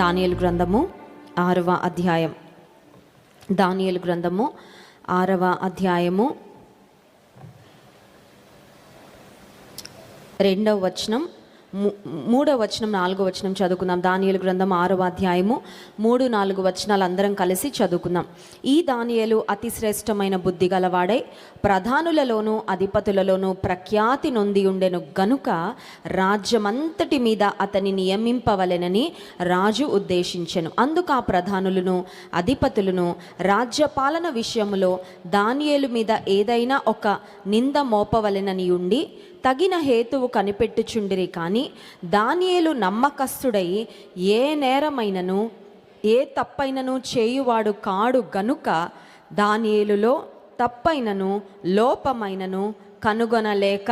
దానియలు గ్రంథము ఆరవ అధ్యాయం. దానియలు గ్రంథము ఆరవ అధ్యాయము రెండవ వచనం. మూ- మూడవ వచనం నాలుగో వచనం చదువుకుందాం. దానియలు గ్రంథం ఆరవ అధ్యాయము మూడు నాలుగు వచనాలు అందరం కలిసి చదువుకుందాం. ఈ దానియలు అతి శ్రేష్టమైన బుద్ధి గలవాడై ప్రధానులలోనూ అధిపతులలోనూ ప్రఖ్యాతి నొంది ఉండెను గనుక రాజ్యమంతటి మీద అతని నియమింపవలెనని రాజు ఉద్దేశించెను. అందుకు ఆ ప్రధానులను అధిపతులను రాజ్యపాలన విషయంలో దానియలు మీద ఏదైనా ఒక నింద మోపవలెనని ఉండి తగిన హేతువు కనిపెట్టుచుండిరి కానీ దానియేలు నమ్మకస్తుడై ఏ నేరమైనను ఏ తప్పైనను చేయువాడు కాడు గనుక దానియేలులో తప్పైనను లోపమైనను కనుగొనలేక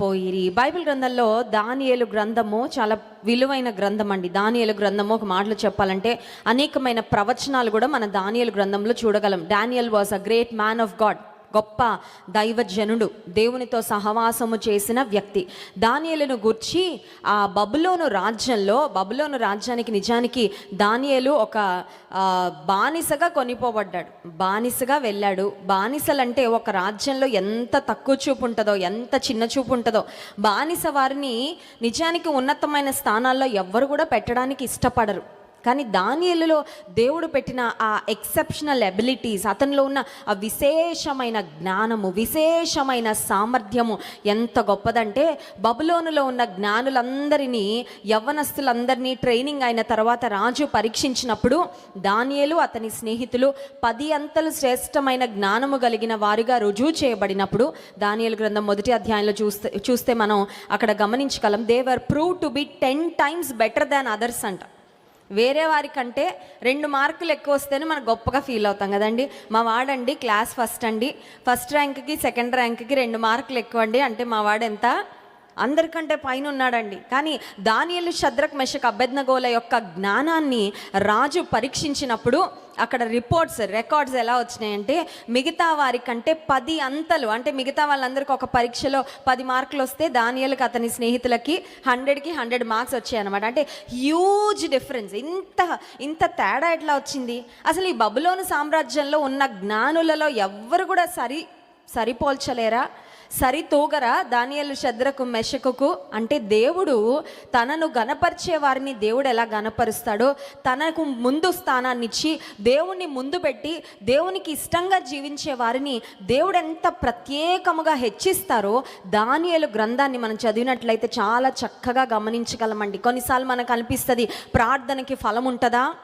పోయిరి. బైబిల్ గ్రంథంలో దానియేలు గ్రంథము చాలా విలువైన గ్రంథం అండి దానియేలు గ్రంథము ఒక మాటలు చెప్పాలంటే అనేకమైన ప్రవచనాలు కూడా మన దానియేలు గ్రంథంలో చూడగలం. Daniel was a great man of God. గొప్ప దైవజనుడు దేవునితో సహవాసము చేసిన వ్యక్తి. దానియలను గుర్చి ఆ బబులోను రాజ్యంలో బబులోను రాజ్యానికి నిజానికి దానియలు ఒక బానిసగా కొనిపోబడ్డాడు. బానిసగా వెళ్ళాడు. బానిసలంటే ఒక రాజ్యంలో ఎంత తక్కువ చూపు ఉంటుందో ఎంత చిన్న చూపు ఉంటుందో బానిస వారిని నిజానికి ఉన్నతమైన స్థానాల్లో ఎవ్వరు కూడా పెట్టడానికి ఇష్టపడరు. కానీ దానియలులో దేవుడు పెట్టిన ఆ ఎక్సెప్షనల్ ఎబిలిటీస్ అతనిలో ఉన్న ఆ విశేషమైన జ్ఞానము విశేషమైన సామర్థ్యము ఎంత గొప్పదంటే బబులోనులో ఉన్న జ్ఞానులందరినీ యవ్వనస్తులందరినీ ట్రైనింగ్ అయిన తర్వాత రాజు పరీక్షించినప్పుడు దానియలు అతని స్నేహితులు పది అంతలు శ్రేష్టమైన జ్ఞానము కలిగిన వారిగా రుజువు చేయబడినప్పుడు దానియలు గ్రంథం మొదటి అధ్యాయంలో చూస్తే చూస్తే మనం అక్కడ గమనించగలం they were prove to be ten times better than others అంట. వేరే వారికంటే రెండు మార్కులు ఎక్కువ వస్తేనే మనం గొప్పగా ఫీల్ అవుతాం కదండి. మా వాడండి క్లాస్ ఫస్ట్ అండి. ఫస్ట్ ర్యాంక్కి సెకండ్ ర్యాంక్కి రెండు మార్కులు ఎక్కువ అండి అంటే మా వాడు ఎంత అందరికంటే పైన ఉన్నాడండి కానీ దానియలు శద్రక్ మెషక్ అభ్యర్థగోల యొక్క జ్ఞానాన్ని రాజు పరీక్షించినప్పుడు అక్కడ రిపోర్ట్స్ రికార్డ్స్ ఎలా వచ్చినాయంటే మిగతా వారికంటే పది అంతలు అంటే మిగతా వాళ్ళందరికీ ఒక పరీక్షలో పది మార్కులు వస్తే దానియలకు అతని స్నేహితులకి హండ్రెడ్కి హండ్రెడ్ మార్క్స్ వచ్చాయి అనమాట అంటే హ్యూజ్ డిఫరెన్స్ ఇంత ఇంత తేడా ఎట్లా వచ్చింది? అసలు ఈ బబులోను సామ్రాజ్యంలో ఉన్న జ్ఞానులలో ఎవ్వరు కూడా సరి సరిపోల్చలేరా? సరితూగరా దానియలు శద్రకు మెషకుకు. అంటే దేవుడు తనను గనపరిచే వారిని దేవుడు ఎలా గనపరుస్తాడో తనకు ముందు స్థానాన్ని ఇచ్చి దేవుణ్ణి ముందు పెట్టి దేవునికి ఇష్టంగా జీవించే వారిని దేవుడు ఎంత ప్రత్యేకముగా హెచ్చిస్తారో దానియలు గ్రంథాన్ని మనం చదివినట్లయితే చాలా చక్కగా గమనించగలమండి. కొన్నిసార్లు మనకు అనిపిస్తుంది ప్రార్థనకి ఫలం ఉంటుందా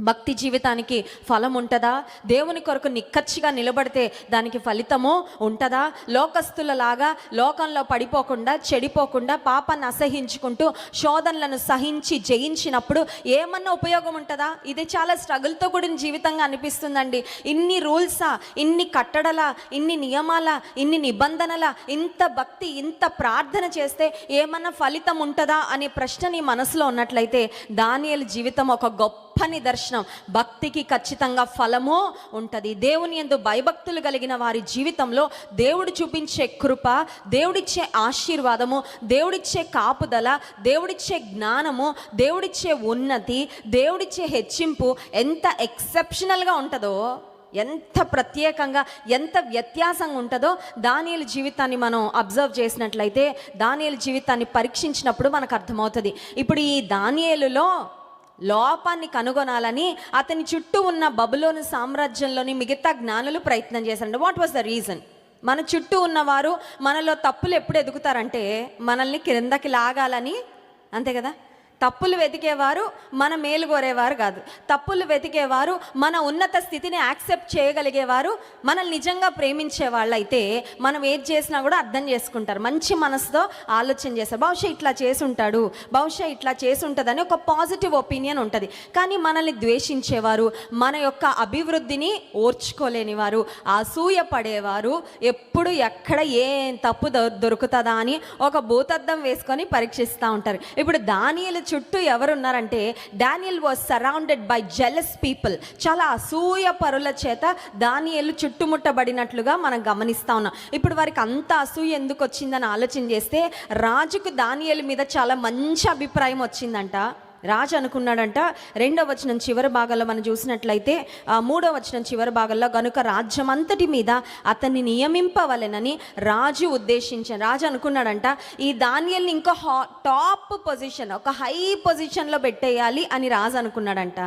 భక్తి జీవితానికి ఫలం ఉంటుందా? దేవుని కొరకు నిక్కచ్చిగా నిలబడితే దానికి ఫలితము ఉంటుందా? లోకస్తులలాగా లోకంలో పడిపోకుండా చెడిపోకుండా పాపాన్ని అసహించుకుంటూ శోధనలను సహించి జయించినప్పుడు ఏమన్నా ఉపయోగం ఉంటుందా? ఇది చాలా స్ట్రగుల్తో కూడిన జీవితంగా అనిపిస్తుందండి. ఇన్ని రూల్సా ఇన్ని కట్టడలా ఇన్ని నియమాల ఇన్ని నిబంధనల ఇంత భక్తి ఇంత ప్రార్థన చేస్తే ఏమన్నా ఫలితం ఉంటుందా? అనే ప్రశ్న నీ మనసులో ఉన్నట్లయితే దానియల జీవితం ఒక గొప్ప నిదర్శనం భక్తికి ఖచ్చితంగా ఫలము ఉంటుంది. దేవుని ఎందు భయభక్తులు కలిగిన వారి జీవితంలో దేవుడు చూపించే కృప దేవుడిచ్చే ఆశీర్వాదము దేవుడిచ్చే కాపుదల దేవుడిచ్చే జ్ఞానము దేవుడిచ్చే ఉన్నతి దేవుడిచ్చే హెచ్చింపు ఎంత ఎక్సెప్షనల్గా ఉంటుందో ఎంత ప్రత్యేకంగా ఎంత వ్యత్యాసంగా ఉంటుందో దానియలు జీవితాన్ని మనం అబ్జర్వ్ చేసినట్లయితే దానియలు జీవితాన్ని పరీక్షించినప్పుడు మనకు అర్థమవుతుంది. ఇప్పుడు ఈ దానియలులో లోపాన్ని కనుగొనాలని అతని చుట్టూ ఉన్న బబులోని సామ్రాజ్యంలోని మిగతా జ్ఞానులు ప్రయత్నం చేశారండి వాట్ వాస్ ద రీజన్ మన చుట్టూ ఉన్నవారు మనలో తప్పులు ఎప్పుడు ఎదుగుతారంటే మనల్ని క్రిందకి లాగాలని అంతే కదా? తప్పులు వెతికేవారు మన మేలు కోరేవారు కాదు. తప్పులు వెతికేవారు మన ఉన్నత స్థితిని యాక్సెప్ట్ చేయగలిగేవారు మనల్ని నిజంగా ప్రేమించే వాళ్ళైతే మనం ఏది చేసినా కూడా అర్థం చేసుకుంటారు. మంచి మనసుతో ఆలోచన చేస్తారు. బహుశా ఇట్లా చేసుంటాడు బహుశా ఇట్లా చేసుంటుందని ఒక పాజిటివ్ ఒపీనియన్ ఉంటుంది. కానీ మనల్ని ద్వేషించేవారు మన యొక్క అభివృద్ధిని ఓర్చుకోలేని వారు అసూయ పడేవారు ఎప్పుడు ఎక్కడ ఏం తప్పు దొ- దొరుకుతుందా అని ఒక భూతద్దం వేసుకొని పరీక్షిస్తూ ఉంటారు. ఇప్పుడు దానియలు చుట్టూ ఎవరున్నారంటే Daniel was surrounded by jealous people. చాలా అసూయ పరుల చేత దానియలు చుట్టుముట్టబడినట్లుగా మనం గమనిస్తా ఉన్నాం. ఇప్పుడు వారికి అంత అసూయ ఎందుకు వచ్చిందని ఆలోచన చేస్తే రాజుకు దానియలు మీద చాలా మంచి అభిప్రాయం వచ్చిందంట. రాజు అనుకున్నాడంట రెండవ వచనం చివరి భాగంలో మనం చూసినట్లయితే మూడవ వచనం చివరి భాగంలో గనుక రాజ్యం అంతటి మీద అతన్ని నియమింపవలెనని రాజు ఉద్దేశించాను రాజు అనుకున్నాడంట ఈ దానియల్ని ఇంకో హా టాప్ పొజిషన్ ఒక హై పొజిషన్లో పెట్టేయాలి అని రాజు అనుకున్నాడంట.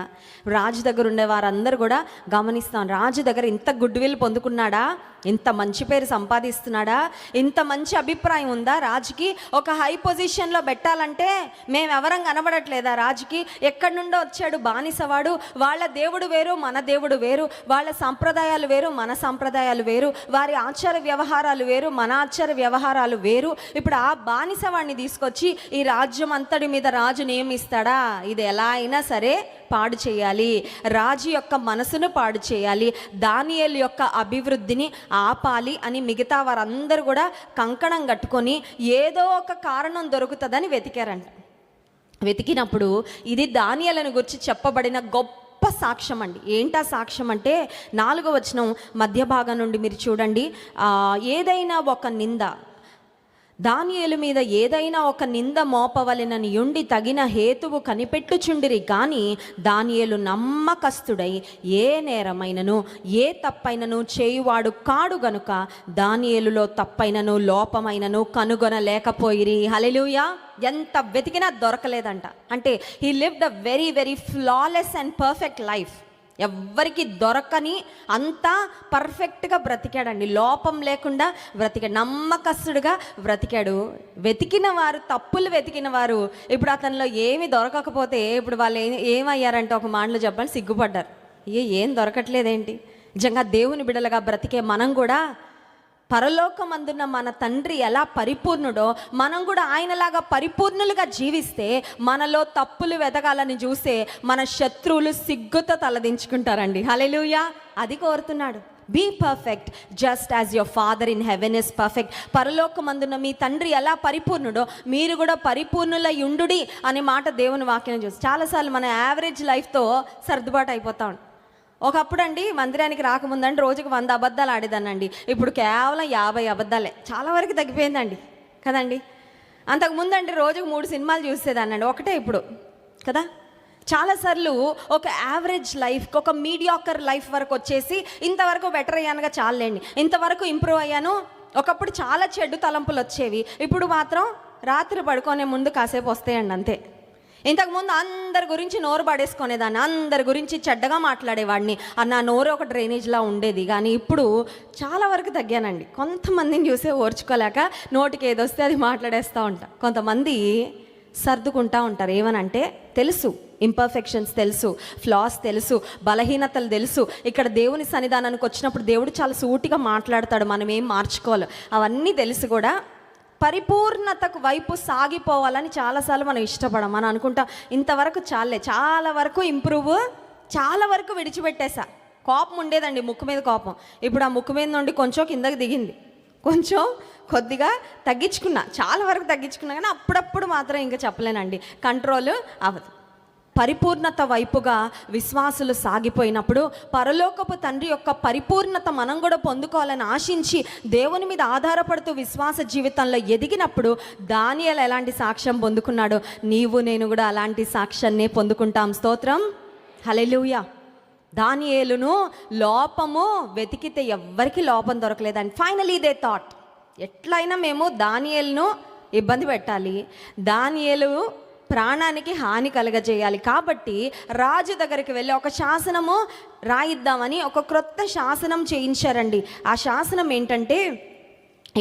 రాజు దగ్గర ఉండే వారందరూ కూడా గమనిస్తాం రాజు దగ్గర ఇంత గుడ్ విల్ పొందుకున్నాడా? ఇంత మంచి పేరు సంపాదిస్తున్నాడా? ఇంత మంచి అభిప్రాయం ఉందా రాజుకి? ఒక హై పొజిషన్లో పెట్టాలంటే మేము ఎవరం కనబడట్లేదా రాజుకి? ఎక్కడి నుండో వచ్చాడు బానిసవాడు. వాళ్ళ దేవుడు వేరు మన దేవుడు వేరు. వాళ్ళ సంప్రదాయాలు వేరు మన సంప్రదాయాలు వేరు. వారి ఆచార వ్యవహారాలు వేరు మన ఆచార వ్యవహారాలు వేరు. ఇప్పుడు ఆ బానిసవాడిని తీసుకొచ్చి ఈ రాజ్యం అంతటి మీద రాజు నియమిస్తాడా? ఇది ఎలా అయినా సరే పాడు చేయాలి. రాజు యొక్క మనసును పాడు చేయాలి. దానియల్ యొక్క అభివృద్ధిని ఆపాలి అని మిగతా వారందరూ కూడా కంకణం కట్టుకొని ఏదో ఒక కారణం దొరుకుతుందని వెతికారంట. వెతికినప్పుడు ఇది దానియలను గురించి చెప్పబడిన గొప్ప సాక్ష్యం అండి ఏంటా సాక్ష్యం అంటే నాలుగో వచనం మధ్య భాగం నుండి మీరు చూడండి. ఏదైనా ఒక నింద దానియేలు మీద ఏదైనా ఒక నింద మోపవలెనని యుండి తగిన హేతువు కనిపెట్టుచుండిరి కానీ దానియేలు నమ్మకస్తుడై ఏ నేరమైనను ఏ తప్పైనను చేయువాడు కాడు గనుక దానియేలులో తప్పైనను లోపమైనను కనుగొనలేకపోయిరి. హలెలుయా ఎంత వెతికినా దొరకలేదంట. అంటే he live a very very flawless and perfect life ఎవ్వరికి దొరకని అంతా పర్ఫెక్ట్గా బ్రతికాడండి. లోపం లేకుండా బ్రతికాడు. నమ్మకస్తుడుగా బ్రతికాడు. వెతికిన వారు తప్పులు వెతికిన వారు ఇప్పుడు అతనిలో ఏమి దొరకకపోతే ఇప్పుడు వాళ్ళు ఏమయ్యారంటే ఒక మాటలు చెప్పాలి సిగ్గుపడ్డారు. ఏ ఏం దొరకట్లేదేంటి? నిజంగా దేవుని బిడలుగా బ్రతికే మనం కూడా పరలోకమందున్న మన తండ్రి ఎలా పరిపూర్ణుడో మనం కూడా ఆయనలాగా పరిపూర్ణులుగా జీవిస్తే మనలో తప్పులు వెతకాలని చూస్తే మన శత్రువులు సిగ్గుతో తలదించుకుంటారండి. హలెలుయా అది కోరుతున్నాడు. Be perfect just as your father in heaven is perfect పరలోకమందున్న మీ తండ్రి ఎలా పరిపూర్ణుడో మీరు కూడా పరిపూర్ణుల యుండుడి అనే మాట దేవుని వాక్యం చూసి. చాలాసార్లు మన యావరేజ్ లైఫ్తో సర్దుబాటు అయిపోతాం ఒకప్పుడు అండి మందిరానికి రాకముందండి రోజుకి వంద అబద్ధాలు ఆడేదానండి ఇప్పుడు కేవలం యాభై అబద్ధాలే. చాలా వరకు తగ్గిపోయిందండి. కదండి? అంతకుముందండి రోజుకు మూడు సినిమాలు చూసేదానండి ఒకటే ఇప్పుడు. కదా? చాలాసార్లు ఒక యావరేజ్ లైఫ్ ఒక మీడియాకర్ లైఫ్ వరకు వచ్చేసి ఇంతవరకు బెటర్ అయ్యానుగా చాలండి. ఇంతవరకు ఇంప్రూవ్ అయ్యాను. ఒకప్పుడు చాలా చెడ్డు తలంపులు వచ్చేవి. ఇప్పుడు మాత్రం రాత్రి పడుకునే ముందు కాసేపు వస్తాయండి అంతే. ఇంతకుముందు అందరి గురించి నోరు పడేసుకునేదాన్ని అందరి గురించి చెడ్డగా మాట్లాడేవాడిని. అన్న నోరు ఒక డ్రైనేజ్లా ఉండేది. కానీ ఇప్పుడు చాలా వరకు తగ్గానండి. కొంతమందిని చూసే ఓర్చుకోలేక నోటికి ఏదొస్తే అది మాట్లాడేస్తూ ఉంటా. కొంతమంది సర్దుకుంటా ఉంటారు. ఏమనంటే తెలుసు ఇంపర్ఫెక్షన్స్ తెలుసు ఫ్లాస్ తెలుసు బలహీనతలు తెలుసు. ఇక్కడ దేవుని సన్నిధానానికి వచ్చినప్పుడు దేవుడు చాలా సూటిగా మాట్లాడతాడు. మనం ఏం మార్చుకోవాలి? అవన్నీ తెలుసు కూడా పరిపూర్ణతకు వైపు సాగిపోవాలని చాలాసార్లు మనం ఇష్టపడం మనం అనుకుంటా ఇంతవరకు చాలే చాలా వరకు ఇంప్రూవ్ చాలా వరకు విడిచిపెట్టేశా కోపం ఉండేదండి ముక్కు మీద కోపం. ఇప్పుడు ఆ ముక్కు మీద నుండి కొంచెం కిందకి దిగింది. కొంచెం కొద్దిగా తగ్గించుకున్నా చాలా వరకు తగ్గించుకున్నా కానీ అప్పుడప్పుడు మాత్రం ఇంకా చెప్పలేనండి. కంట్రోల్ అవ్వదు. పరిపూర్ణత వైపుగా విశ్వాసులు సాగిపోయినప్పుడు పరలోకపు తండ్రి యొక్క పరిపూర్ణత మనం కూడా పొందుకోవాలని ఆశించి దేవుని మీద ఆధారపడుతూ విశ్వాస జీవితంలో ఎదిగినప్పుడు దానియలు ఎలాంటి సాక్ష్యం పొందుకున్నాడో నీవు నేను కూడా అలాంటి సాక్ష్యాన్నే పొందుకుంటాం. స్తోత్రం. హలెలూయా దానియేలును లోపము వెతికితే ఎవ్వరికి లోపం దొరకలేదు. అండ్ ఫైనలీ దే థాట్ ఎట్లయినా మేము దానియేలును ఇబ్బంది పెట్టాలి. దానియేలు ప్రాణానికి హాని కలగజేయాలి. కాబట్టి రాజు దగ్గరికి వెళ్ళి ఒక శాసనము రాయిద్దామని ఒక క్రొత్త శాసనం చేయించారండి. ఆ శాసనం ఏంటంటే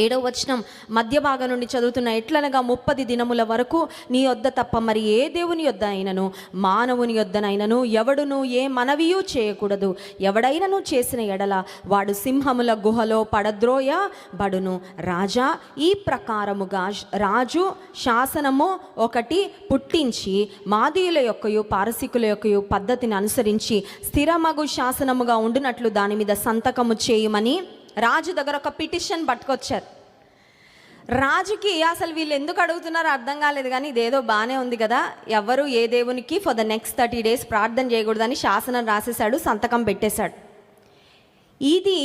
ఏడవ వచనం మధ్య భాగం నుండి చదువుతున్న ఎట్లనగా ముప్పది దినముల వరకు నీ యొద్ద తప్ప మరి ఏ దేవుని యొద్ద అయినను? మానవుని యొద్దనైనను? ఎవడును ఏ మనవియూ చేయకూడదు. ఎవడైనను చేసిన ఎడల వాడు సింహముల గుహలో పడద్రోయ బడును. రాజా ఈ ప్రకారముగా రాజు శాసనము ఒకటి పుట్టించి మాదీయుల యొక్కయు పారసికుల యొక్కయు పద్ధతిని అనుసరించి స్థిరమగు శాసనముగా ఉండునట్లు దాని మీద సంతకము చేయమని రాజు దగ్గర ఒక పిటిషన్ పట్టుకొచ్చారు. రాజుకి అసలు వీళ్ళు ఎందుకు అడుగుతున్నారో అర్థం కాలేదు కానీ ఇదేదో బాగానే ఉంది కదా. ఎవరు ఏ దేవునికి for the next thirty days ప్రార్థన చేయకూడదని శాసనం రాసేశాడు సంతకం పెట్టేశాడు. ఇది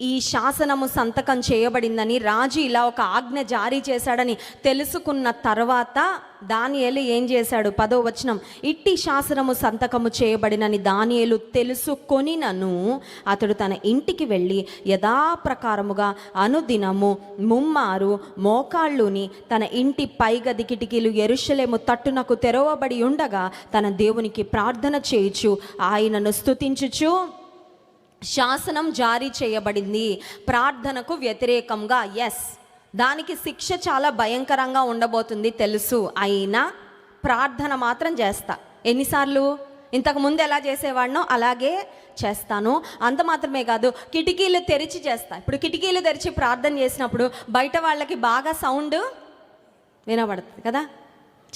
ఈ శాసనము సంతకం చేయబడిందని రాజు ఇలా ఒక ఆజ్ఞ జారీ చేశాడని తెలుసుకున్న తర్వాత దానియేలు ఏం చేశాడు? పదో వచనం. ఇట్టి శాసనము సంతకము చేయబడినని దానియేలు తెలుసుకొనినను అతడు తన ఇంటికి వెళ్ళి యథాప్రకారముగా అనుదినము ముమ్మారు మోకాళ్ళుని తన ఇంటి పైగది కిటికీలు ఎరుషలేము తట్టునకు తెరవబడి ఉండగా తన దేవునికి ప్రార్థన చేయుచు ఆయనను స్తుతించుచు శాసనం జారీ చేయబడింది. ప్రార్థనకు వ్యతిరేకంగా ఎస్ దానికి శిక్ష చాలా భయంకరంగా ఉండబోతుంది తెలుసు. అయినా ప్రార్థన మాత్రం చేస్తా. ఎన్నిసార్లు? ఇంతకు ముందు ఎలా చేసేవాడినో అలాగే చేస్తాను. అంత మాత్రమే కాదు కిటికీలు తెరిచి చేస్తా. ఇప్పుడు కిటికీలు తెరిచి ప్రార్థన చేసినప్పుడు బయట వాళ్ళకి బాగా సౌండ్ వినబడుతుంది కదా?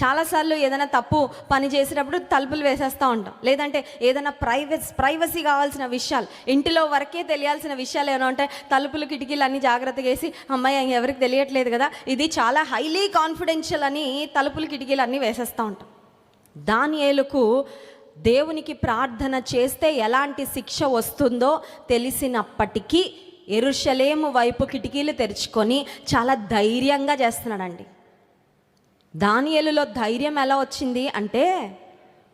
చాలాసార్లు ఏదైనా తప్పు పని చేసేటప్పుడు తలుపులు వేసేస్తూ ఉంటాం. లేదంటే ఏదైనా ప్రైవస్ ప్రైవసీ కావాల్సిన విషయాలు ఇంటిలో వరకే తెలియాల్సిన విషయాలు ఏమైనా ఉంటాయి తలుపులు కిటికీలు అన్నీ జాగ్రత్తగా వేసి అమ్మాయి ఎవరికి తెలియట్లేదు కదా ఇది చాలా హైలీ కాన్ఫిడెన్షియల్ అని తలుపులు కిటికీలు అన్నీ వేసేస్తూ ఉంటాం. దాని ఏలుకు దేవునికి ప్రార్థన చేస్తే ఎలాంటి శిక్ష వస్తుందో తెలిసినప్పటికీ ఎరుషలేము వైపు కిటికీలు తెరుచుకొని చాలా ధైర్యంగా చేస్తున్నాడండి. దానియలులో ధైర్యం ఎలా వచ్చింది అంటే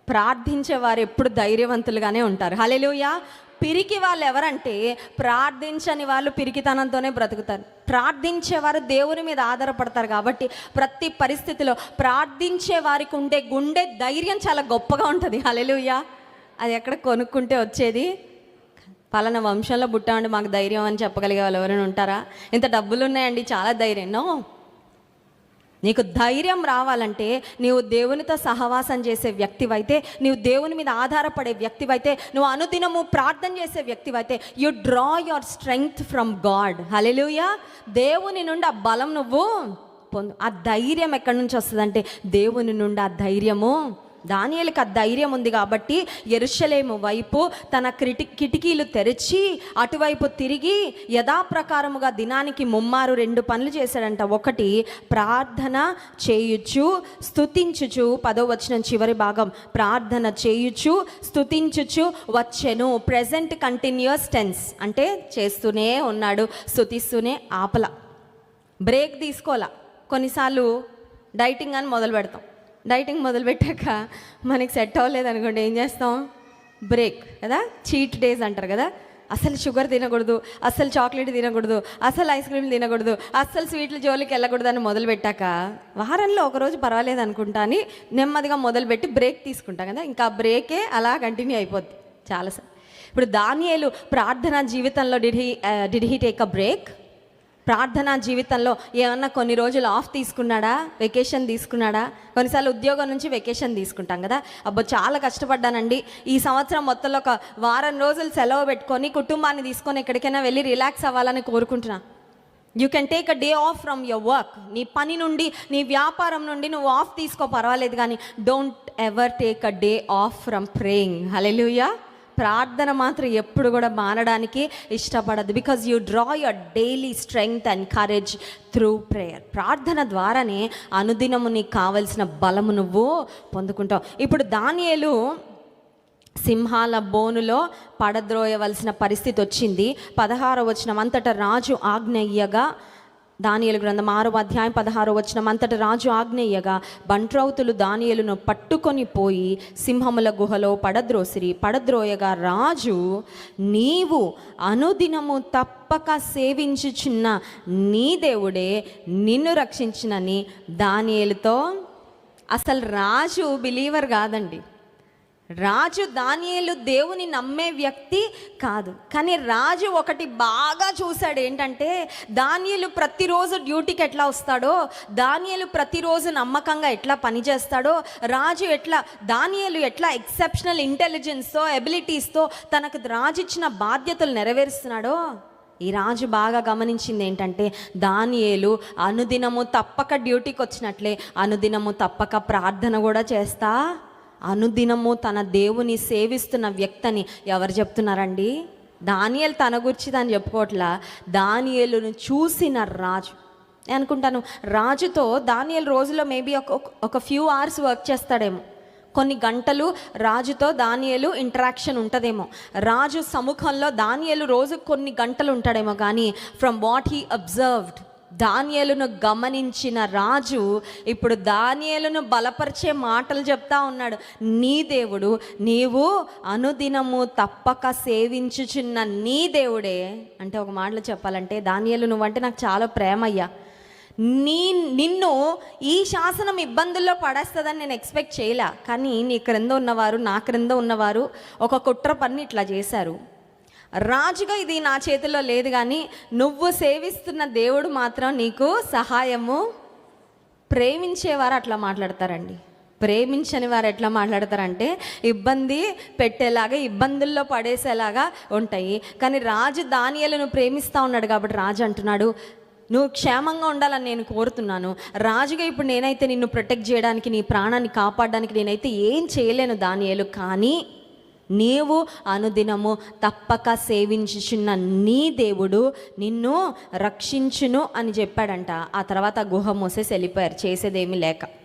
ప్రార్థించేవారు ఎప్పుడు ధైర్యవంతులుగానే ఉంటారు. హలెలుయా పిరికి వాళ్ళు ఎవరంటే ప్రార్థించని వాళ్ళు పిరికితనంతోనే బ్రతుకుతారు. ప్రార్థించేవారు దేవుని మీద ఆధారపడతారు కాబట్టి ప్రతి పరిస్థితిలో ప్రార్థించే వారికి ఉండే గుండె ధైర్యం చాలా గొప్పగా ఉంటుంది. హలెలుయా అది ఎక్కడ కొనుక్కుంటే వచ్చేది? పలానా వంశంలో పుట్టామండి మాకు ధైర్యం అని చెప్పగలిగే వాళ్ళు ఎవరైనా ఉంటారా? ఇంత డబ్బులు ఉన్నాయండి చాలా ధైర్యం. నో. నీకు ధైర్యం రావాలంటే నీవు దేవునితో సహవాసం చేసే వ్యక్తివైతే నీవు దేవుని మీద ఆధారపడే వ్యక్తివైతే నువ్వు అనుదినము ప్రార్థన చేసే వ్యక్తివైతే you draw your strength from God hallelujah దేవుని నుండి ఆ బలం నువ్వు పొందు ఆ ధైర్యం ఎక్కడి నుంచి వస్తుందంటే దేవుని నుండి ఆ ధైర్యము. దానియలకి ఆ ధైర్యం ఉంది కాబట్టి ఎరుషలేము వైపు తన క్రిటి కిటికీలు తెరిచి అటువైపు తిరిగి యథాప్రకారముగా దినానికి ముమ్మారు రెండు పనులు చేశాడంట. ఒకటి ప్రార్థన చేయుచు స్తుతించుచు పదో వచ్చిన చివరి భాగం ప్రార్థన చేయుచు స్తుతించుచు వచ్చెను. ప్రెజెంట్ కంటిన్యూస్ టెన్స్ అంటే చేస్తూనే ఉన్నాడు స్థుతిస్తూనే ఆపల. బ్రేక్ తీసుకోవాలా. కొన్నిసార్లు డైటింగ్ అని మొదలు పెడతాం. డైటింగ్ మొదలుపెట్టాక మనకి సెట్ అవ్వలేదు అనుకోండి ఏం చేస్తాం? బ్రేక్ కదా? చీట్ డేస్ అంటారు కదా? అసలు షుగర్ తినకూడదు అసలు చాక్లెట్ తినకూడదు అసలు ఐస్ క్రీమ్ తినకూడదు అస్సలు స్వీట్ల జోలికి వెళ్ళకూడదు అని మొదలు పెట్టాక వారంలో ఒకరోజు పర్వాలేదు అనుకుంటా అని నెమ్మదిగా మొదలుపెట్టి బ్రేక్ తీసుకుంటాం కదా? ఇంకా బ్రేకే అలా కంటిన్యూ అయిపోద్ది. చాలాసార్లు ఇప్పుడు దానియేలు ప్రార్థనా జీవితంలో did he did he take a break? ప్రార్థనా జీవితంలో ఏమన్నా కొన్ని రోజులు ఆఫ్ తీసుకున్నాడా? వెకేషన్ తీసుకున్నాడా? కొన్నిసార్లు ఉద్యోగం నుంచి వెకేషన్ తీసుకుంటాం కదా? అబ్బో చాలా కష్టపడ్డానండి. ఈ సంవత్సరం మొత్తంలో ఒక వారం రోజులు సెలవు పెట్టుకొని కుటుంబాన్ని తీసుకొని ఎక్కడికైనా వెళ్ళి రిలాక్స్ అవ్వాలని కోరుకుంటున్నా. You can take a day off from your work నీ పని నుండి నీ వ్యాపారం నుండి నువ్వు ఆఫ్ తీసుకో పర్వాలేదు కానీ don't ever take a day off from praying hallelujah ప్రార్థన మాత్రం ఎప్పుడు కూడా మానడానికి ఇష్టపడదు. Because you draw your daily strength and courage through prayer ప్రార్థన ద్వారానే అనుదినము నీకు కావలసిన బలము నువ్వు పొందుకుంటావు. ఇప్పుడు దానియలు సింహాల బోనులో పడద్రోయవలసిన పరిస్థితి వచ్చింది. పదహారో వచనం అంతటా రాజు ఆజ్ఞయ్యగా దానియలు గ్రంథం ఆరో అధ్యాయం పదహారో వచ్చిన అంతట రాజు ఆగ్నేయగా బంట్రౌతులు దానియలను పట్టుకొని పోయి సింహముల గుహలో పడద్రోసిరి. పడద్రోయగా రాజు నీవు అనుదినము తప్పక సేవించుచున్న నీ దేవుడే నిన్ను రక్షించినని దానియలతో అసలు రాజు బిలీవర్ కాదండి. రాజు దానియేలు దేవుని నమ్మే వ్యక్తి కాదు. కానీ రాజు ఒకటి బాగా చూశాడు ఏంటంటే దానియలు ప్రతిరోజు డ్యూటీకి ఎట్లా వస్తాడో దానియలు ప్రతిరోజు నమ్మకంగా ఎట్లా పనిచేస్తాడో రాజు ఎట్లా దానియలు ఎట్లా ఎక్సెప్షనల్ ఇంటెలిజెన్స్తో ఎబిలిటీస్తో తనకు రాజు ఇచ్చిన బాధ్యతలు నెరవేరుస్తున్నాడో ఈ రాజు బాగా గమనించింది ఏంటంటే దానియేలు అనుదినము తప్పక డ్యూటీకి వచ్చినట్లే అనుదినము తప్పక ప్రార్థన కూడా చేస్తా అనుదినము తన దేవుని సేవిస్తున్న వ్యక్తిని ఎవరు చెప్తున్నారండి? దానియలు తన గురించి దాన్ని చెప్పుకోవట్లా? దానియలును చూసిన రాజు. నేను అనుకుంటాను రాజుతో దానియలు రోజులో మేబీ ఒక ఒక ఫ్యూ అవర్స్ వర్క్ చేస్తాడేమో. కొన్ని గంటలు రాజుతో దానియలు ఇంటరాక్షన్ ఉంటుందేమో. రాజు సముఖంలో దానియలు రోజు కొన్ని గంటలు ఉంటాడేమో కానీ ఫ్రమ్ వాట్ హీ అబ్జర్వ్డ్ దానియలను గమనించిన రాజు ఇప్పుడు దానియలను బలపరిచే మాటలు చెప్తా ఉన్నాడు. నీ దేవుడు నీవు అనుదినము తప్పక సేవించుచున్న నీ దేవుడే అంటే ఒక మాటలో చెప్పాలంటే దానియలు నువ్వంటే నాకు చాలా ప్రేమ అయ్యా నీ నిన్ను ఈ శాసనం ఇబ్బందుల్లో పడేస్తుందని నేను ఎక్స్పెక్ట్ చేయలే. కానీ నీ క్రింద ఉన్నవారు నా క్రింద ఉన్నవారు ఒక కుట్ర పని ఇట్లా చేశారు. రాజుగా ఇది నా చేతిలో లేదు కానీ నువ్వు సేవిస్తున్న దేవుడు మాత్రం నీకు సహాయము. ప్రేమించేవారు అట్లా మాట్లాడతారండి. ప్రేమించని వారు ఎట్లా మాట్లాడతారంటే ఇబ్బంది పెట్టేలాగా ఇబ్బందుల్లో పడేసేలాగా ఉంటాయి. కానీ రాజు దానియలను ప్రేమిస్తూ ఉన్నాడు కాబట్టి రాజు అంటున్నాడు నువ్వు క్షేమంగా ఉండాలని నేను కోరుతున్నాను. రాజుగా ఇప్పుడు నేనైతే నిన్ను ప్రొటెక్ట్ చేయడానికి నీ ప్రాణాన్ని కాపాడడానికి నేనైతే ఏం చేయలేను దానియలు. కానీ నీవు అనుదినము తప్పక సేవించుచున్న నీ దేవుడు నిన్ను రక్షించును అని చెప్పాడంట. ఆ తర్వాత గుహ మూసేసి వెళ్ళిపోయారు. చేసేదేమీ లేక.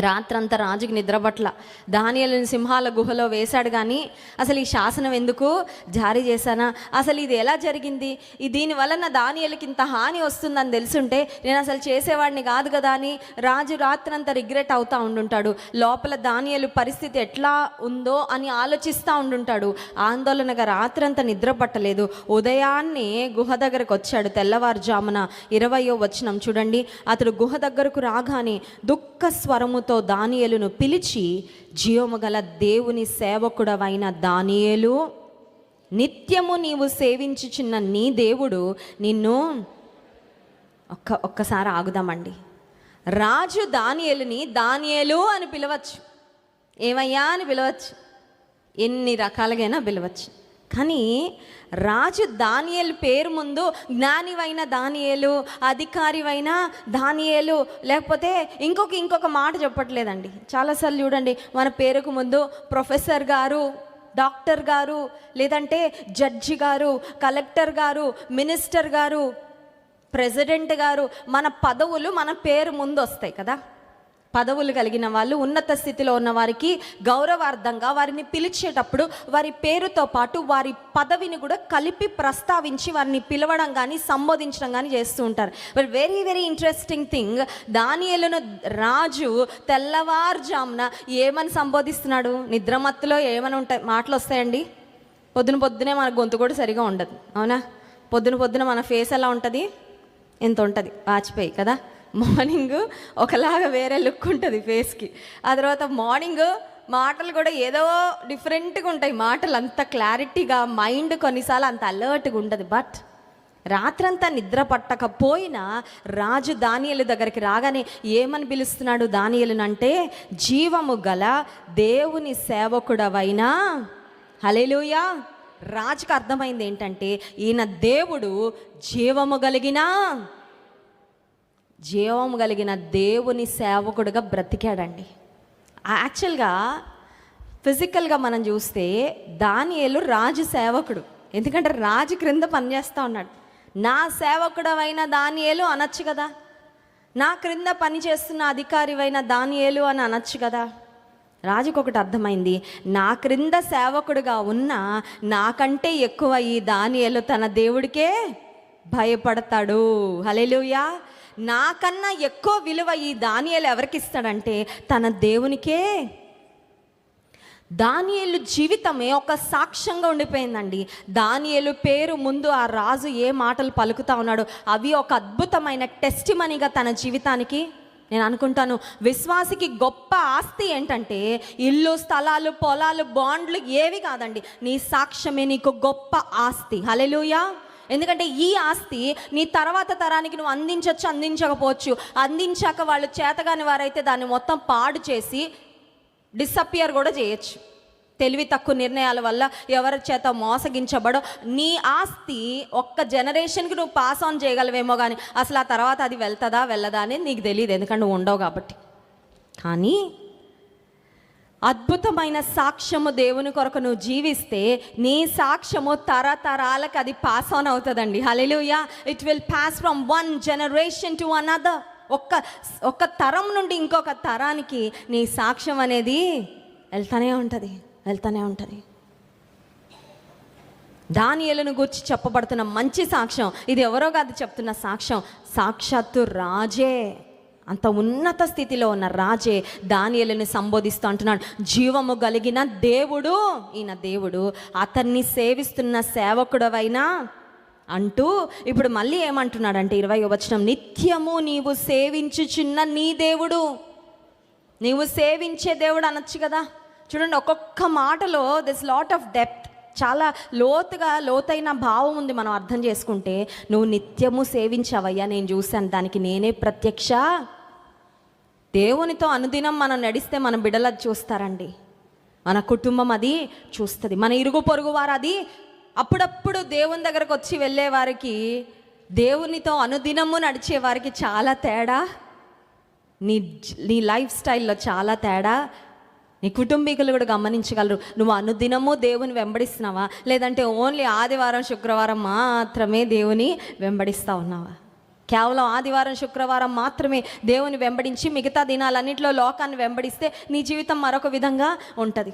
రాత్రంతా రాజుకి నిద్రపట్ల దానియలను సింహాల గుహలో వేశాడు కానీ అసలు ఈ శాసనం ఎందుకు జారీ చేశానా? అసలు ఇది ఎలా జరిగింది? ఈ దీని వలన దానియలకి ఇంత హాని వస్తుందని తెలుసుంటే నేను అసలు చేసేవాడిని కాదు కదా అని రాజు రాత్రంతా రిగ్రెట్ అవుతూ ఉండుంటాడు. లోపల దానియలు పరిస్థితి ఎట్లా ఉందో అని ఆలోచిస్తూ ఉండుంటాడు. ఆందోళనగా రాత్రంతా నిద్రపట్టలేదు ఉదయాన్నే గుహ దగ్గరకు వచ్చాడు తెల్లవారుజామున. ఇరవయో వచనం చూడండి. అతడు గుహ దగ్గరకు రాగానే దుఃఖ స్వరముతో దానియేలును పిలిచి జీవము గల దేవుని సేవకుడవైన దానియేలు నిత్యము నీవు సేవించుచున్న నీ దేవుడు నిన్ను ఒక్క ఒక్కసారి ఆగుదామండి. రాజు దానియేలుని దానియేలు అని పిలవచ్చు. ఏమయ్యా అని పిలవచ్చు. ఎన్ని రకాలుగైనా పిలవచ్చు. కానీ రాజు దానియేలు పేరు ముందు జ్ఞానివైన దానియేలు అధికారివైన దానియేలు లేకపోతే ఇంకొక ఇంకొక మాట చెప్పట్లేదండి. చాలాసార్లు చూడండి మన పేరుకు ముందు ప్రొఫెసర్ గారు డాక్టర్ గారు లేదంటే జడ్జి గారు కలెక్టర్ గారు మినిస్టర్ గారు ప్రెసిడెంట్ గారు మన పదవులు మన పేరు ముందు వస్తాయి కదా. పదవులు కలిగిన వాళ్ళు ఉన్నత స్థితిలో ఉన్న వారికి గౌరవార్థంగా వారిని పిలిచేటప్పుడు వారి పేరుతో పాటు వారి పదవిని కూడా కలిపి ప్రస్తావించి వారిని పిలవడం కానీ సంబోధించడం కానీ చేస్తూ ఉంటారు. But very very interesting thing దానియలను రాజు తెల్లవారుజామున ఏమని సంబోధిస్తున్నాడు? నిద్రమత్తులో ఏమని ఉంటాయి మాటలు వస్తాయండి పొద్దున పొద్దునే మన గొంతు కూడా సరిగా ఉండదు. అవునా? పొద్దున పొద్దున మన ఫేస్ ఎలా ఉంటుంది? ఎంత ఉంటుంది? వాచిపోయి కదా? మార్నింగ్ ఒకలాగా వేరే లుక్ ఉంటుంది ఫేస్కి. ఆ తర్వాత మార్నింగ్ మాటలు కూడా ఏదో డిఫరెంట్గా ఉంటాయి. మాటలు అంత క్లారిటీగా మైండ్ కొన్నిసార్లు అంత అలర్ట్గా ఉంటుంది. బట్ రాత్రంతా నిద్ర పట్టకపోయినా రాజు దానియలు దగ్గరికి రాగానే ఏమని పిలుస్తున్నాడు దానియలను అంటే జీవము గల దేవుని సేవకుడవైనా హలేలుయా రాజుకు అర్థమైంది ఏంటంటే ఈయన దేవుడు జీవము కలిగినా జీవం కలిగిన దేవుని సేవకుడుగా బ్రతికాడండి. యాక్చువల్గా ఫిజికల్గా మనం చూస్తే దానియేలు రాజు సేవకుడు. ఎందుకంటే రాజు క్రింద పనిచేస్తూ ఉన్నాడు. నా సేవకుడవైన దానియేలు అనొచ్చు కదా. నా క్రింద పనిచేస్తున్న అధికారివైన దానియేలు అని అనొచ్చు కదా. రాజుకు ఒకటి అర్థమైంది నా క్రింద సేవకుడుగా ఉన్న నాకంటే ఎక్కువ ఈ దానియేలు తన దేవుడికే భయపడతాడు. హలేలుయా నాకన్నా ఎక్కువ విలువ ఈ దానియలు ఎవరికి ఇస్తాడంటే తన దేవునికే. దానియలు జీవితమే ఒక సాక్ష్యంగా ఉండిపోయిందండి. దానియలు పేరు ముందు ఆ రాజు ఏ మాటలు పలుకుతా ఉన్నాడు అవి ఒక అద్భుతమైన టెస్ట్ మనీగా తన జీవితానికి. నేను అనుకుంటాను విశ్వాసికి గొప్ప ఆస్తి ఏంటంటే ఇల్లు స్థలాలు పొలాలు బాండ్లు ఏవి కాదండి. నీ సాక్ష్యమే నీకు గొప్ప ఆస్తి. హలెలుయా ఎందుకంటే ఈ ఆస్తి నీ తర్వాత తరానికి నువ్వు అందించవచ్చు అందించకపోవచ్చు. అందించాక వాళ్ళు చేతగాని వారైతే దాన్ని మొత్తం పాడు చేసి డిసప్పియర్ కూడా చేయొచ్చు. తెలివి తక్కువ నిర్ణయాల వల్ల ఎవరి చేత మోసగించబడో నీ ఆస్తి ఒక్క జనరేషన్కి నువ్వు పాస్ ఆన్ చేయగలవేమో కానీ అసలు ఆ తర్వాత అది వెళ్తుందా వెళ్ళదా అనేది నీకు తెలియదు ఎందుకంటే నువ్వు ఉండవు కాబట్టి. కానీ అద్భుతమైన సాక్ష్యము దేవుని కొరకు నువ్వు జీవిస్తే నీ సాక్ష్యము తరతరాలకు అది పాస్ ఆన్ అవుతుందండి. Hallelujah it will pass from one generation to another ఒక్క ఒక్క తరం నుండి ఇంకొక తరానికి నీ సాక్ష్యం అనేది వెళ్తానే ఉంటుంది వెళ్తానే ఉంటుంది. దానియలను గురించి చెప్పబడుతున్న మంచి సాక్ష్యం ఇది ఎవరో కాదు చెప్తున్న సాక్ష్యం సాక్షాత్తు రాజే. అంత ఉన్నత స్థితిలో ఉన్న రాజే దానియలను సంబోధిస్తూ అంటున్నాడు. జీవము కలిగిన దేవుడు ఈయన దేవుడు అతన్ని సేవిస్తున్న సేవకుడవైనా అంటూ ఇప్పుడు మళ్ళీ ఏమంటున్నాడంటే ఇరవై వచనం నిత్యము నీవు సేవించుచున్న నీ దేవుడు. నీవు సేవించే దేవుడు అనొచ్చు కదా. చూడండి ఒక్కొక్క మాటలో దిస్ లాట్ ఆఫ్ డెప్త్ చాలా లోతుగా లోతైన భావం ఉంది మనం అర్థం చేసుకుంటే. నువ్వు నిత్యము సేవించావయ్యా నేను చూశాను దానికి నేనే ప్రత్యక్ష దేవునితో అనుదినం మనం నడిస్తే మన బిడ్డలు అది చూస్తారండి. మన కుటుంబం అది చూస్తుంది. మన ఇరుగు పొరుగు వారు అది అప్పుడప్పుడు దేవుని దగ్గరకు వచ్చి వెళ్ళే వారికి దేవునితో అనుదినము నడిచే వారికి చాలా తేడా. నీ నీ లైఫ్ స్టైల్లో చాలా తేడా. నీ కుటుంబీకులు కూడా గమనించగలరు. నువ్వు అనుదినము దేవుని వెంబడిస్తున్నావా? లేదంటే ఓన్లీ ఆదివారం శుక్రవారం మాత్రమే దేవుని వెంబడిస్తా ఉన్నావా? కేవలం ఆదివారం శుక్రవారం మాత్రమే దేవుని వెంబడించి మిగతా దినాలన్నింటిలో లోకాన్ని వెంబడిస్తే నీ జీవితం మరొక విధంగా ఉంటుంది.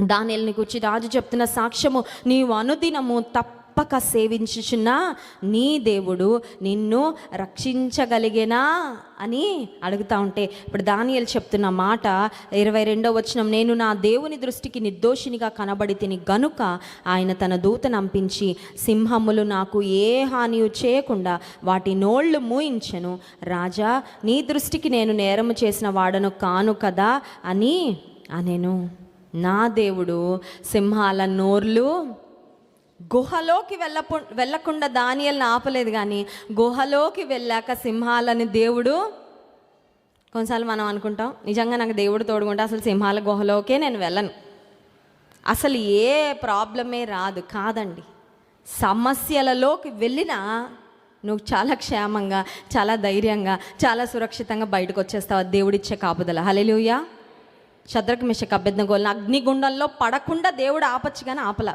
దానిని గురించి రాజు చెప్తున్న సాక్ష్యము నీవు అనుదినము తప్పక సేవించుచున్న నీ దేవుడు నిన్ను రక్షించగలిగేనా అని అడుగుతా ఉంటే ఇప్పుడు దానియలు చెప్తున్న మాట ఇరవై రెండో వచనం నేను నా దేవుని దృష్టికి నిర్దోషినిగా కనబడి తిని గనుక ఆయన తన దూతను పంపించి సింహములు నాకు ఏ హాని చేయకుండా వాటి నోళ్ళు మూయించను. రాజా నీ దృష్టికి నేను నేరము చేసిన వాడను కాను కదా అని అనెను. నా దేవుడు సింహాల నోర్లు గుహలోకి వెళ్ళపు వెళ్ళకుండా దానియల్ని ఆపలేదు కానీ గుహలోకి వెళ్ళాక సింహాలని దేవుడు కొన్నిసార్లు మనం అనుకుంటాం నిజంగా నాకు దేవుడు తోడుకుంటే అసలు సింహాల గుహలోకే నేను వెళ్ళను. అసలు ఏ ప్రాబ్లమే రాదు కాదండి. సమస్యలలోకి వెళ్ళినా నువ్వు చాలా క్షేమంగా చాలా ధైర్యంగా చాలా సురక్షితంగా బయటకు వచ్చేస్తావు దేవుడిచ్చే కాపుదల. హలెలుయా శద్రకు మిషక్ అభ్యర్థన అగ్నిగుండంలో పడకుండా దేవుడు ఆపచ్చు కానీ ఆపల.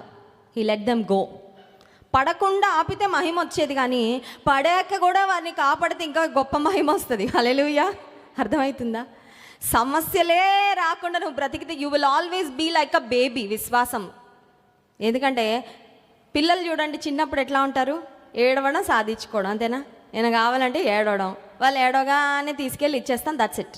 హీ లెట్ దెమ్ గో పడకుండా ఆపితే మహిమ వచ్చేది కానీ పడాక కూడా వారిని కాపాడితే ఇంకా గొప్ప మహిమ వస్తుంది. హలెలుయా అర్థమవుతుందా సమస్యలే రాకుండా నువ్వు బ్రతికితే you will always be like a baby విశ్వాసం. ఎందుకంటే పిల్లలు చూడండి చిన్నప్పుడు ఎట్లా ఉంటారు? ఏడవడం సాధించుకోవడం అంతేనా? నేను కావాలంటే ఏడవడం. వాళ్ళు ఏడవగానే తీసుకెళ్ళి ఇచ్చేస్తాం దట్స్ ఇట్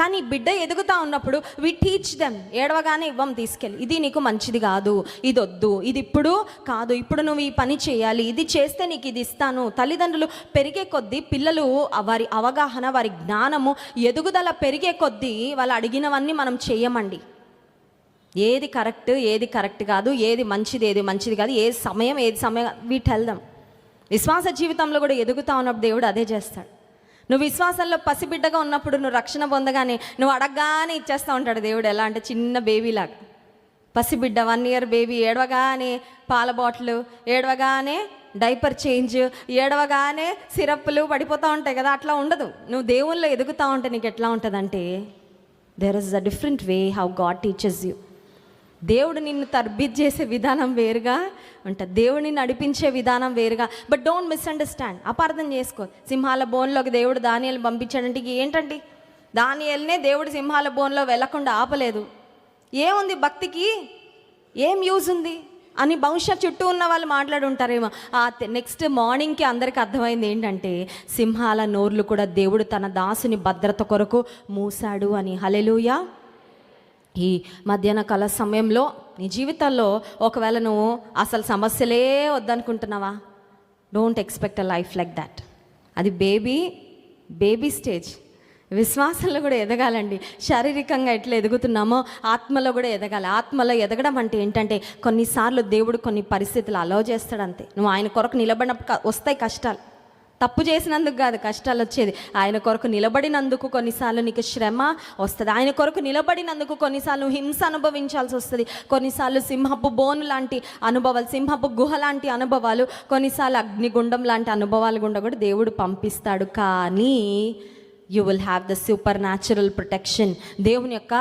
కానీ బిడ్డ ఎదుగుతా ఉన్నప్పుడు వి టీచ్ దెమ్ ఏడవగానే ఇవ్వం తీసుకెళ్ళి. ఇది నీకు మంచిది కాదు ఇది వద్దు ఇది ఇప్పుడు కాదు ఇప్పుడు నువ్వు ఈ పని చేయాలి ఇది చేస్తే నీకు ఇది ఇస్తాను. తల్లిదండ్రులు పెరిగే కొద్దీ పిల్లలు వారి అవగాహన వారి జ్ఞానము ఎదుగుదల పెరిగే కొద్దీ వాళ్ళు అడిగినవన్నీ మనం చేయమండి ఏది కరెక్ట్ ఏది కరెక్ట్ కాదు ఏది మంచిది ఏది మంచిది కాదు ఏ సమయం ఏది సమయం వీటి వెళ్దాం విశ్వాస జీవితంలో కూడా ఎదుగుతా ఉన్నప్పుడు దేవుడు అదే చేస్తాడు. నువ్వు విశ్వాసంలో పసిబిడ్డగా ఉన్నప్పుడు నువ్వు రక్షణ పొందగానే నువ్వు అడగగానే ఇచ్చేస్తూ ఉంటాడు దేవుడు. ఎలా అంటే చిన్న బేబీలాగా. పసిబిడ్డ వన్ ఇయర్ బేబీ ఏడవగానే పాల బాటిల్ ఏడవగానే డైపర్ చేంజ్ ఏడవగానే సిరప్లు పడిపోతూ ఉంటాయి కదా అట్లా ఉండదు. నువ్వు దేవుల్లో ఎదుగుతూ ఉంటే నీకు ఎట్లా ఉంటుందంటే there is a different way how God teachers you దేవుడు నిన్ను తర్బీజ్ చేసే విధానం వేరుగా ఉంటుంది దేవుడిని నడిపించే విధానం వేరుగా. బట్ డోంట్ మిస్అండర్స్టాండ్ అపార్థం చేసుకో. సింహాల బోన్లోకి దేవుడు దానియల్ని పంపించాడంటే ఏంటండి? దానియల్నే దేవుడు సింహాల బోన్లో వెళ్ళకుండా ఆపలేదు. ఏముంది భక్తికి? ఏం యూజ్ ఉంది? అని బహుశా చుట్టూ ఉన్న వాళ్ళు మాట్లాడుంటారేమో. ఆ నెక్స్ట్ మార్నింగ్కి అందరికీ అర్థమైంది ఏంటంటే సింహాల నోర్లు కూడా దేవుడు తన దాసుని భద్రత కొరకు మూసాడు అని. హలెలుయా ఈ మధ్యాహ్న కాల సమయంలో నీ జీవితంలో ఒకవేళ నువ్వు అసలు సమస్యలే వద్దనుకుంటున్నావా? Don't expect a life like that అది బేబీ బేబీ స్టేజ్ విశ్వాసంలో కూడా ఎదగాలండి. శారీరకంగా ఎట్లా ఎదుగుతున్నామో ఆత్మలో కూడా ఎదగాలి. ఆత్మలో ఎదగడం అంటే ఏంటంటే కొన్నిసార్లు దేవుడు కొన్ని పరిస్థితులు అలౌ చేస్తాడంతే. నువ్వు ఆయన కొరకు నిలబడినప్పుడు వస్తాయి కష్టాలు. తప్పు చేసినందుకు కాదు కష్టాలు వచ్చేది ఆయన కొరకు నిలబడినందుకు కొన్నిసార్లు నీకు శ్రమ వస్తుంది. ఆయన కొరకు నిలబడినందుకు కొన్నిసార్లు హింస అనుభవించాల్సి వస్తుంది. కొన్నిసార్లు సింహపు బోను లాంటి అనుభవాలు సింహపు గుహ లాంటి అనుభవాలు కొన్నిసార్లు అగ్నిగుండం లాంటి అనుభవాలు గుండా కూడా దేవుడు పంపిస్తాడు. కానీ you will have the supernatural protection దేవుని యొక్క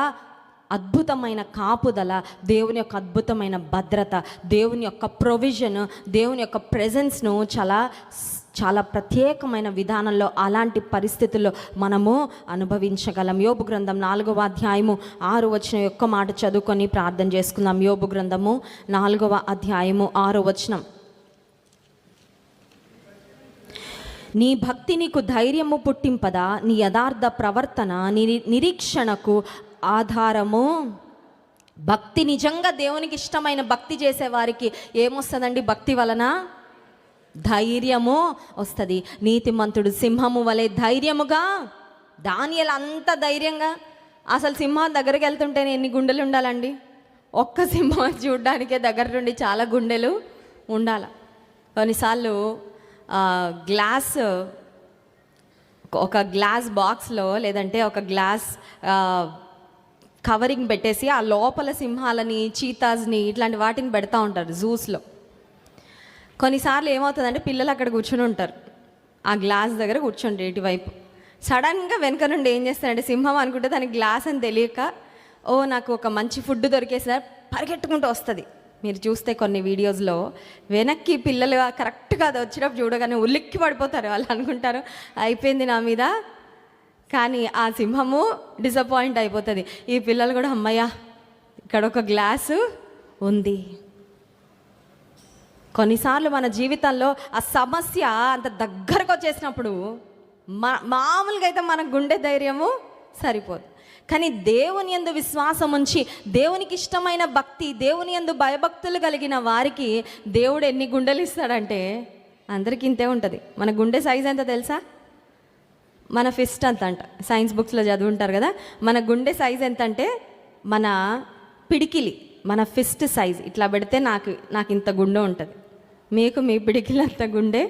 అద్భుతమైన కాపుదల దేవుని యొక్క అద్భుతమైన భద్రత దేవుని యొక్క ప్రొవిజన్ దేవుని యొక్క ప్రెజెన్స్ను చాలా చాలా ప్రత్యేకమైన విధానంలో అలాంటి పరిస్థితుల్లో మనము అనుభవించగలం. యోబు గ్రంథం నాలుగవ అధ్యాయము ఆరు వచనం యొక్క మాట చదువుకొని ప్రార్థన చేసుకుందాం. యోబు గ్రంథము నాలుగవ అధ్యాయము ఆరు వచనం. నీ భక్తి నీకు ధైర్యము పుట్టింపదా? నీ యథార్థ ప్రవర్తన నీ నిరీక్షణకు ఆధారము? భక్తి నిజంగా దేవునికి ఇష్టమైన భక్తి చేసేవారికి ఏమొస్తుందండి భక్తి వలన? ధైర్యము వస్తుంది. నీతిమంతుడు సింహము వలె ధైర్యముగా దానియలు అంత ధైర్యంగా. అసలు సింహం దగ్గరికి వెళ్తుంటే ఎన్ని గుండెలు ఉండాలండి? ఒక్క సింహం చూడడానికే దగ్గర నుండి చాలా గుండెలు ఉండాల. కొన్నిసార్లు గ్లాస్ ఒక గ్లాస్ బాక్స్లో లేదంటే ఒక గ్లాస్ కవరింగ్ పెట్టేసి ఆ లోపల సింహాలని చీతాస్ని ఇట్లాంటి వాటిని పెడతా ఉంటారు జూస్లో. కొన్నిసార్లు ఏమవుతుందంటే పిల్లలు అక్కడ కూర్చుని ఉంటారు. ఆ గ్లాస్ దగ్గర కూర్చోండి ఇటువైపు. సడన్గా వెనక నుండి ఏం చేస్తారంటే సింహం అనుకుంటే దానికి గ్లాస్ అని తెలియక ఓ నాకు ఒక మంచి ఫుడ్ దొరికేసిన పరిగెట్టుకుంటూ వస్తుంది. మీరు చూస్తే కొన్ని వీడియోస్లో వెనక్కి పిల్లలు కరెక్ట్గా అది వచ్చినప్పుడు చూడగానే ఉలిక్కి పడిపోతారు వాళ్ళు అనుకుంటారు. అయిపోయింది నా మీద. కానీ ఆ సింహము డిసప్పాయింట్ అయిపోతుంది. ఈ పిల్లలు కూడా అమ్మయ్యా ఇక్కడ ఒక గ్లాసు ఉంది. కొన్నిసార్లు మన జీవితంలో ఆ సమస్య అంత దగ్గరకు వచ్చేసినప్పుడు మా మామూలుగా అయితే మన గుండె ధైర్యము సరిపోదు. కానీ దేవుని యందు విశ్వాసం ఉంచి దేవునికి ఇష్టమైన భక్తి దేవుని యందు భయభక్తులు కలిగిన వారికి దేవుడు ఎన్ని గుండెలు ఇస్తాడంటే అందరికీ ఇంతే ఉంటుంది. మన గుండె సైజ్ ఎంత తెలుసా? మన ఫిస్ట్ అంత అంట. సైన్స్ బుక్స్లో చదువుంటారు కదా? మన గుండె సైజ్ ఎంత అంటే మన పిడికిలి మన ఫిస్ట్ సైజ్. ఇట్లా పెడితే నాకు నాకు ఇంత గుండె ఉంటుంది. మీకు మీ పిడికిలంత గుండె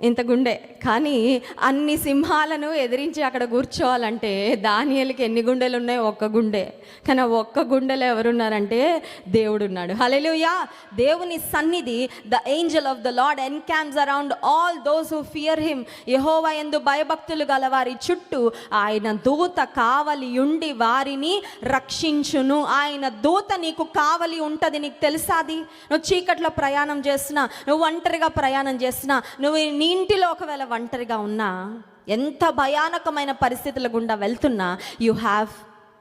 ఇంత గుండె. కానీ అన్ని సింహాలను ఎదిరించి అక్కడ కూర్చోవాలంటే దానియలకి ఎన్ని గుండెలు ఉన్నాయి ఒక్క గుండె. కానీ ఆ ఒక్క గుండెలో ఎవరున్నారంటే దేవుడు ఉన్నాడు హలెలుయా దేవుని సన్నిధి the angel of the Lord encamps around all those who fear him యహోవా ఎందు భయభక్తులు గల వారి చుట్టూ ఆయన దూత కావలి ఉండి వారిని రక్షించును. ఆయన దూత నీకు కావలి ఉంటుంది నీకు తెలుసాది? నువ్వు చీకట్లో ప్రయాణం చేస్తున్నా నువ్వు ఒంటరిగా ప్రయాణం చేస్తున్నా నువ్వు నీ ఇంటిలో ఒకవేళ ఒంటరిగా ఉన్నా ఎంత భయానకమైన పరిస్థితుల గుండా వెళ్తున్నా you have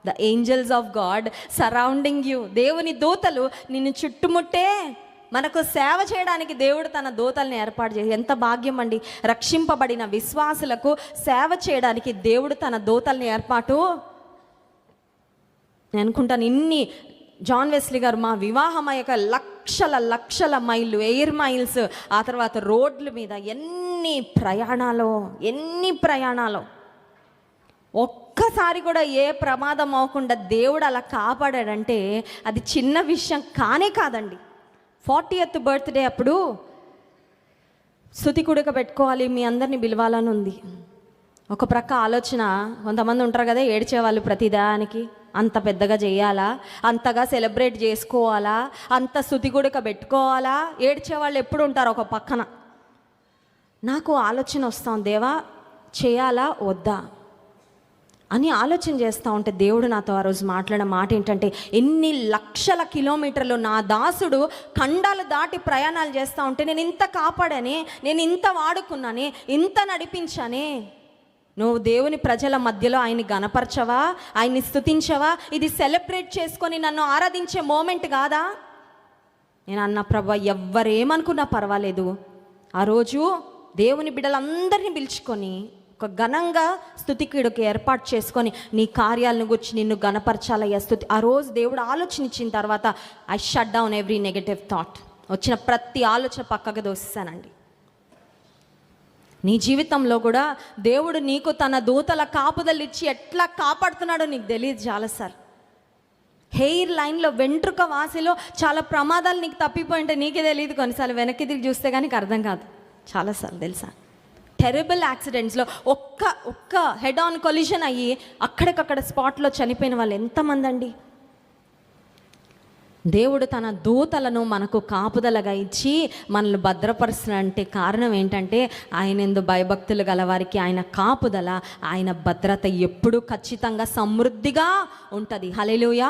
the angels of God surrounding you దేవుని దూతలు నిన్ను చుట్టుముట్టే మనకు సేవ చేయడానికి దేవుడు తన దూతల్ని ఏర్పాటు చేసి ఎంత భాగ్యం అండి. రక్షింపబడిన విశ్వాసులకు సేవ చేయడానికి దేవుడు తన దూతల్ని ఏర్పాటు నేను అనుకుంటాను. ఇన్ని జాన్ వెస్లీ గారు మా వివాహం లక్ లక్షల లక్షల మైళ్ళు ఎయిర్ మైల్స్ ఆ తర్వాత రోడ్ల మీద ఎన్ని ప్రయాణాలు ఎన్ని ప్రయాణాలు. ఒక్కసారి కూడా ఏ ప్రమాదం అవ్వకుండా దేవుడు అలా కాపాడాడంటే అది చిన్న విషయం కానే కాదండి. ఫార్టీ ఎత్ బర్త్డే అప్పుడు శృతి కుడక పెట్టుకోవాలి మీ అందరిని పిలవాలని ఉంది. ఒక ప్రక్క ఆలోచన కొంతమంది ఉంటారు కదా ఏడ్చేవాళ్ళు ప్రతిదానికి. అంత పెద్దగా చేయాలా? అంతగా సెలబ్రేట్ చేసుకోవాలా? అంత స్థుతి పెట్టుకోవాలా? ఏడ్చే వాళ్ళు ఎప్పుడు ఉంటారు ఒక పక్కన? నాకు ఆలోచన వస్తాం దేవా చేయాలా వద్దా? అని ఆలోచన చేస్తూ ఉంటే దేవుడు నాతో ఆ రోజు మాట్లాడిన మాట ఏంటంటే ఎన్ని లక్షల కిలోమీటర్లు నా దాసుడు ఖండాలు దాటి ప్రయాణాలు చేస్తూ ఉంటే నేను ఇంత కాపాడని నేను ఇంత వాడుకున్నానే ఇంత నడిపించానే నువ్వు దేవుని ప్రజల మధ్యలో ఆయన్ని గనపరచవా ఆయన్ని స్థుతించవా ఇది సెలబ్రేట్ చేసుకొని నన్ను ఆరాధించే మూమెంట్ కాదా? నేను అన్న ప్రభ ఎవ్వరేమనుకున్నా పర్వాలేదు. ఆ రోజు దేవుని బిడ్డలందరినీ పిలుచుకొని ఒక ఘనంగా స్థుతికీడుకు ఏర్పాటు చేసుకొని నీ కార్యాలను గురించి నిన్ను గణపరచాలయ్యా స్థుతి ఆ రోజు దేవుడు ఆలోచన ఇచ్చిన తర్వాత I shut down every negative thought వచ్చిన ప్రతి ఆలోచన పక్కకు దోసిస్తానండి నీ జీవితంలో కూడా దేవుడు నీకు తన దూతల కాపుదలు ఇచ్చి ఎట్లా కాపాడుతున్నాడో నీకు తెలియదు చాలా సార్. హెయిర్ లైన్లో వెంట్రుక వాసిలో చాలా ప్రమాదాలు నీకు తప్పిపోయింటే నీకే తెలియదు కొన్నిసార్లు. వెనక్కి తిరిగి చూస్తే కానీ అర్థం కాదు. చాలాసార్లు తెలుసా? టెరబుల్ యాక్సిడెంట్స్లో ఒక్క ఒక్క హెడ్ ఆన్ కొలిషన్ అయ్యి అక్కడికక్కడ స్పాట్లో చనిపోయిన వాళ్ళు ఎంతమంది అండి? దేవుడు తన దూతలను మనకు కాపుదలగా ఇచ్చి మనల్ని భద్రపరుస్తున్నంటే కారణం ఏంటంటే ఆయన ఎందు భయభక్తులు గలవారికి ఆయన కాపుదల ఆయన భద్రత ఎప్పుడూ ఖచ్చితంగా సమృద్ధిగా ఉంటుంది. హలెలుయ